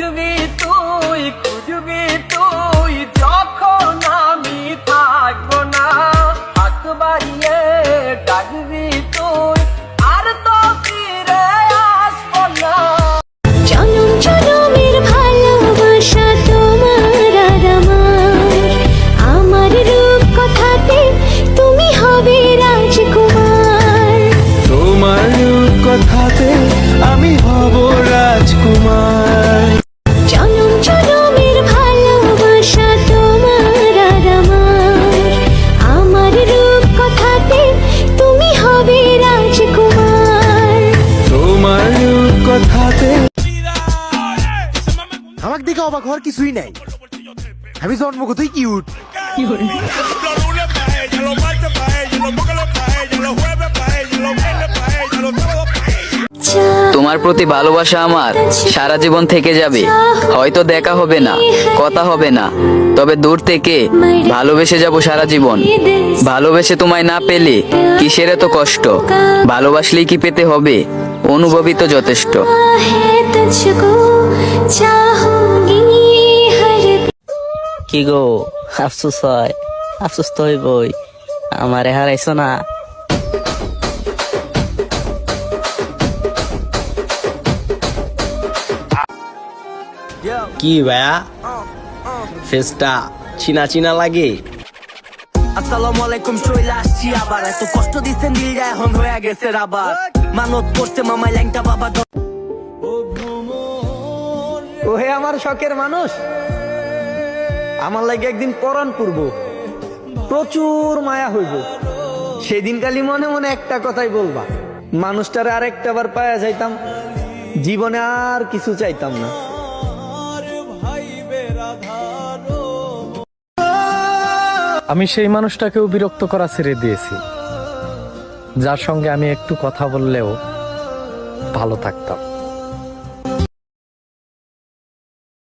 to be কথাতে। আমাকে দেখে অবাক হওয়ার কিছুই নাই। আমি জন্মগতই কিউট তোমার প্রতি ভালোবাসা আমার। সারা জীবন থেকে যাবে। হয়তো দেখা হবে না, কথা হবে না। তবে দূর থেকে ভালোবেসে যাব সারা জীবন। ভালোবেসে তোমায় না পেলে কিসের এত কষ্ট? ভালোবাসলেই কি পেতে হবে? অনুভবই তো যথেষ্ট। কি গো, আফসোস হয়। আফসোস তো হইবই। আমারে হারাইছো না। কি ভাইয়া? ফেসটা চিনা চিনা লাগে? আসসালামু আলাইকুম আসছি আবার। এত কষ্ট দিচ্ছেন এখন হয়ে গেছে আবার মানত করছে মামাই ল্যাংটা বাবা ওহে আমার শখের মানুষ আমার লাগে একদিন পরাণ পূর্ব। প্রচুর মায়া হইব। সেদিন কালি মনে মনে একটা কথাই বলবা মানুষটার আর একটা বার পায়া যাইতাম জীবনে আর কিছু চাইতাম না। আমি সেই মানুষটাকেও বিরক্ত করা ছেড়ে দিয়েছি, যার সঙ্গে আমি একটু কথা বললেও ভালো থাকতাম।